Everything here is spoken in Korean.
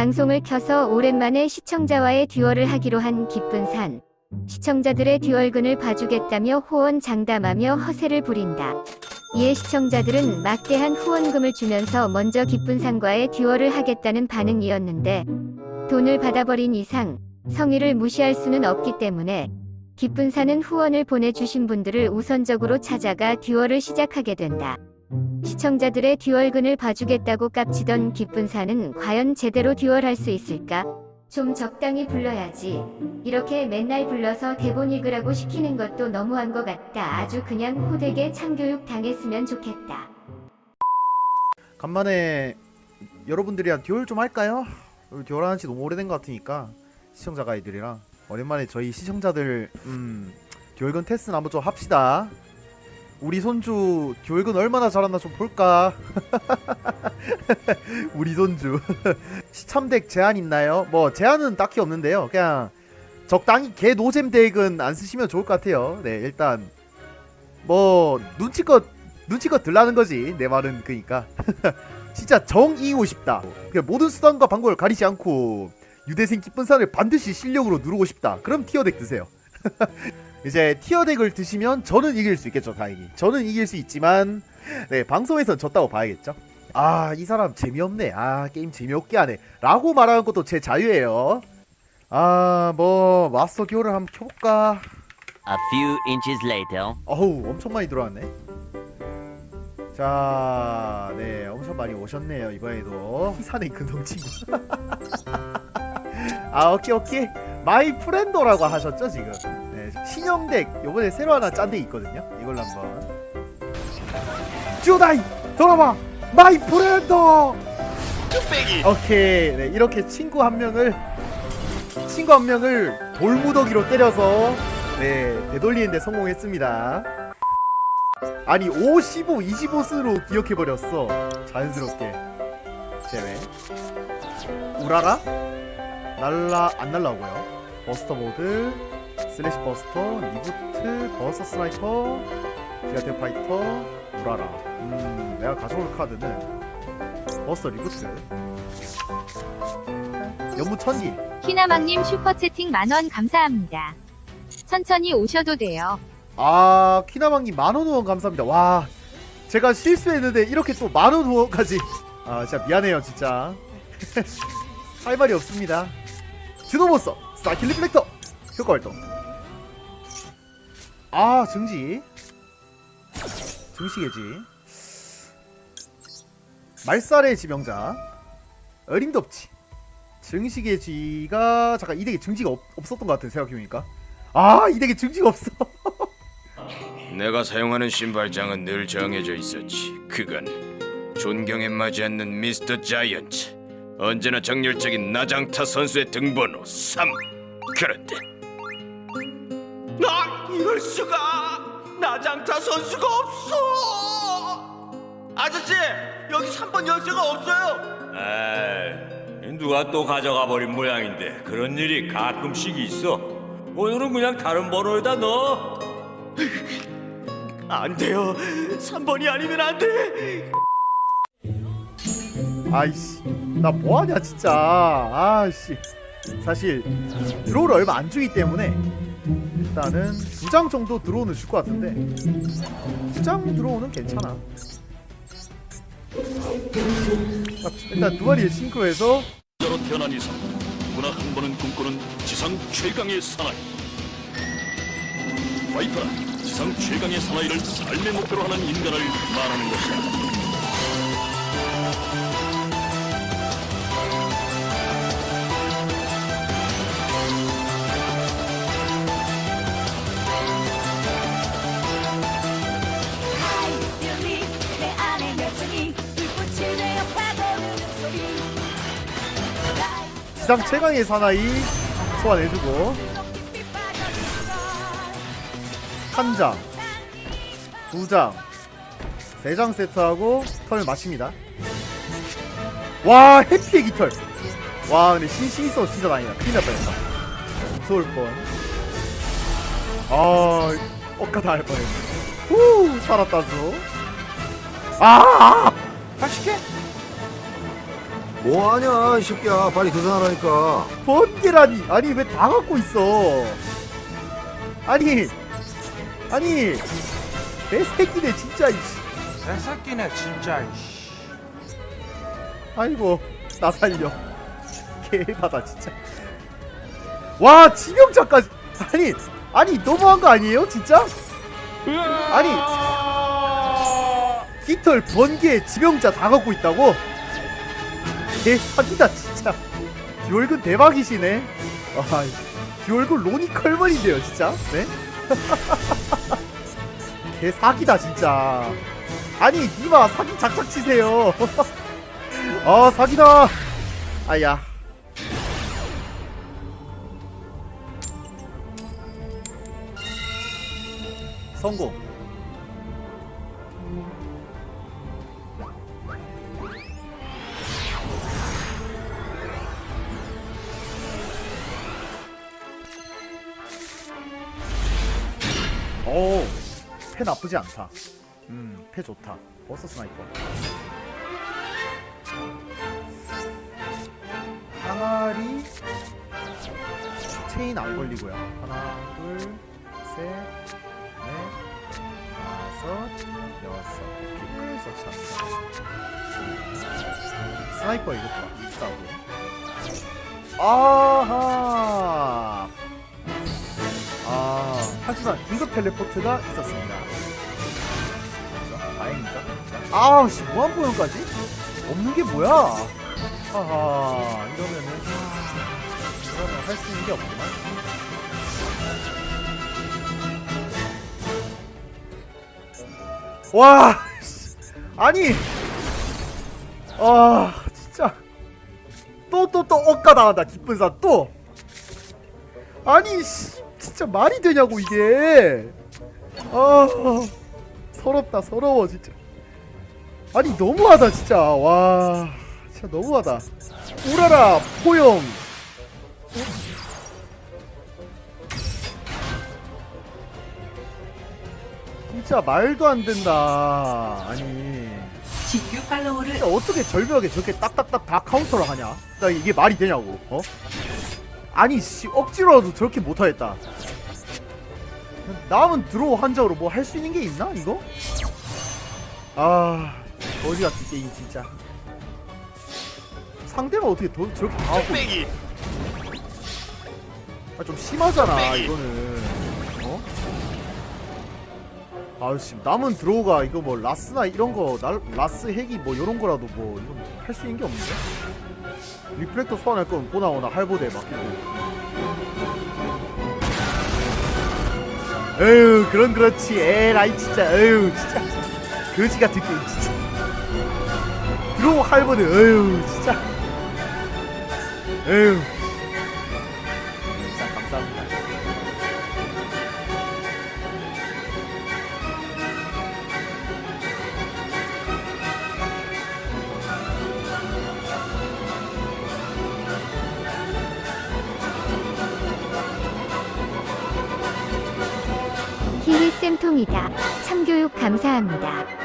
방송을 켜서 오랜만에 시청자와의 듀얼을 하기로 한 기쁜 산. 시청자들의 듀얼근을 봐주겠다며 호언 장담하며 허세를 부린다. 이에 시청자들은 막대한 후원금을 주면서 먼저 기쁜 산과의 듀얼을 하겠다는 반응이었는데 돈을 받아버린 이상 성의를 무시할 수는 없기 때문에 기쁜 산은 후원을 보내주신 분들을 우선적으로 찾아가 듀얼을 시작하게 된다. 시청자들의 듀얼근을 봐주겠다고 깝치던 기쁜 산은 과연 제대로 듀얼할 수 있을까? 좀 적당히 불러야지. 이렇게 맨날 불러서 대본 읽으라고 시키는 것도 너무한 것 같다. 아주 그냥 호되게 참교육 당했으면 좋겠다. 간만에 여러분들이랑 듀얼 좀 할까요? 듀얼 한지 너무 오래된 것 같으니까 시청자 가 이들이랑 오랜만에 저희 시청자들 음 듀얼건 테스트 한번 좀 합시다. 우리 손주 듀얼건 얼마나 잘하나 좀 볼까? 우리 손주 시참덱 제한 있나요? 뭐 제한은 딱히 없는데요. 그냥 적당히 개 노잼 덱은 안 쓰시면 좋을 것 같아요. 네 일단 뭐 눈치껏 눈치껏 들라는 거지 내 말은 그니까 진짜 정 이기고 싶다 그냥 모든 수단과 방법을 가리지 않고 유대생 기쁜 산을 반드시 실력으로 누르고 싶다 그럼 티어덱 드세요 이제 티어 덱을 드시면 저는 이길 수 있겠죠 다행히. 저는 이길 수 있지만 네 방송에선 졌다고 봐야겠죠? 아 이 사람 재미없네. 아 게임 재미없게 하네. 라고 말하는 것도 제 자유예요. 아 뭐 마스터 듀얼을 한번 켜볼까? A few inches later. 어우 엄청 많이 들어왔네. 자, 네 엄청 많이 오셨네요 이번에도. 희산의 근성 친구. 아 오케이 오케이. 마이 프렌도라고 하셨죠 지금? 네, 신형덱. 요번에 새로 하나 짠 데 있거든요. 이걸로 한번. 쭈다이 돌아봐 마이 프렌도 오케이. 네, 이렇게 친구 한 명을 친구 한 명을 돌무더기로 때려서 네 되돌리는데 성공했습니다. 아니 5, 15, 25수로 기억해버렸어. 자연스럽게. 제외 우라가 날라 안 날라오고요. 버스터 모드 슬래시 버스터 리부트 버스터 스나이퍼 디아테 파이터 우라라. 음 내가 가져올 카드는 버스터 리부트. 연무 천기. 희나망님 슈퍼채팅 만원 감사합니다. 천천히 오셔도 돼요. 아 키나방님 만원 후원 감사합니다. 와 제가 실수했는데 이렇게 또 만원 후원까지. 아 진짜 미안해요 진짜. 할 말이 없습니다. 주노모서 사킬 리 플렉터 효과 활동 아 증지 증시계지 말살의 지명자 어림덥지 증시계지가 잠깐 이 덱에 증지가 없, 없었던 것 같아요 생각해보니까 아이 덱에 증지가 없어 내가 사용하는 신발장은 늘 정해져 있었지. 그건 존경에 맞지 않는 미스터 자이언츠. 언제나 정열적인 나장타 선수의 등번호 3. 그런데 아, 이럴 수가! 나장타 선수가 없어! 아저씨, 여기 3번 열쇠가 없어요. 에이, 누가 또 가져가 버린 모양인데 그런 일이 가끔씩 있어. 오늘은 그냥 다른 번호에다 넣어. 안 돼요. 3번이 아니면 안 돼. 아이씨 나 뭐하냐 진짜 아이씨 사실 드로우를 얼마 안 주기 때문에 일단은 두 장 정도 드로우는 줄것 같은데 두장 드로우는 괜찮아. 자, 일단 두 마리를 싱크로해서 자로 태어난 이상 누구나 한 번은 꿈꾸는 지상 최강의 사나이. 와이퍼라 지상 최강의 사나이를 삶의 목표로 하는 인간을 말하는 것이다 지상 최강의 사나이 소환해주고 한 장, 두 장, 세 장 세트하고 턴을 마칩니다. 와 해피의 깃털. 와 근데 신시 있어 진짜 다행이다. 큰일 날 뻔했다. 무서울 뻔. 아 억까 다할 뻔했네. 후 살았다죠. 아! 80개? 뭐하냐 이 새끼야. 빨리 도전하라니까. 번개라니. 아니 왜 다 갖고 있어? 아니 아니. 내 새끼네 진짜 이씨. 내 새끼네 진짜 이씨. 아이고 나 살려. 개바다 진짜. 와 지명자까지. 아니 아니 너무한 거 아니에요 진짜? 아니 깃털 번개 지명자 다 갖고 있다고 개 사기다 진짜. 듀얼근 대박이시네. 아 듀얼근 로니 컬먼인데요 진짜? 네? 개 사기다 진짜. 아니 니마 사기 작작 치세요. 아 사기다. 아야. 성공 패 나쁘지 않다 음 패 좋다 버스 스나이퍼 항아리 체인 안 걸리고요. 하나, 둘, 셋, 넷, 다섯, 여섯. 피클 서치합니다. 스나이퍼 이것 봐. 싸고. 아하. 아, 하지만 긴급 텔레포트가 있었습니다. 아우, 씨, 무한보연까지? 없는 게 뭐야? 하하 이러면은 이러면 할 수 있는 게 없구만. 와 씨, 아니 아 진짜. 또또 또 억까 당한다 기쁜 사또. 아니 씨, 진짜 말이 되냐고 이게. 아 서럽다 서러워 진짜 아니 너무하다 진짜. 와 진짜 너무하다. 우라라 포용. 진짜 말도 안 된다. 아니. 신규 팔로우를 어떻게 절벽에 저렇게 딱딱딱 다 카운터를 하냐? 나 이게 말이 되냐고 어? 아니 씨 억지로라도 저렇게 못하겠다. 남은 드로우 한적으로 뭐 할 수 있는 게 있나 이거? 아 어디 같은 게임 진짜. 상대가 어떻게 도, 저렇게 당하고 아, 좀 심하잖아 이거는. 어? 아씨 남은 드로우가 이거 뭐 라스나 이런 거 날, 라스 핵이 뭐 이런 거라도 뭐 이건 할 수 있는 게 없는데? 리플렉터 소환할 거면 보나오나 할보대 맡기고. 에휴 그런 그렇지. 에라이 진짜. 에휴 진짜. 거지 같은 게임 진짜 드로우 할보대 에휴 진짜 에휴 진짜 감사합니다 히히 쌤통이다. 참교육 감사합니다.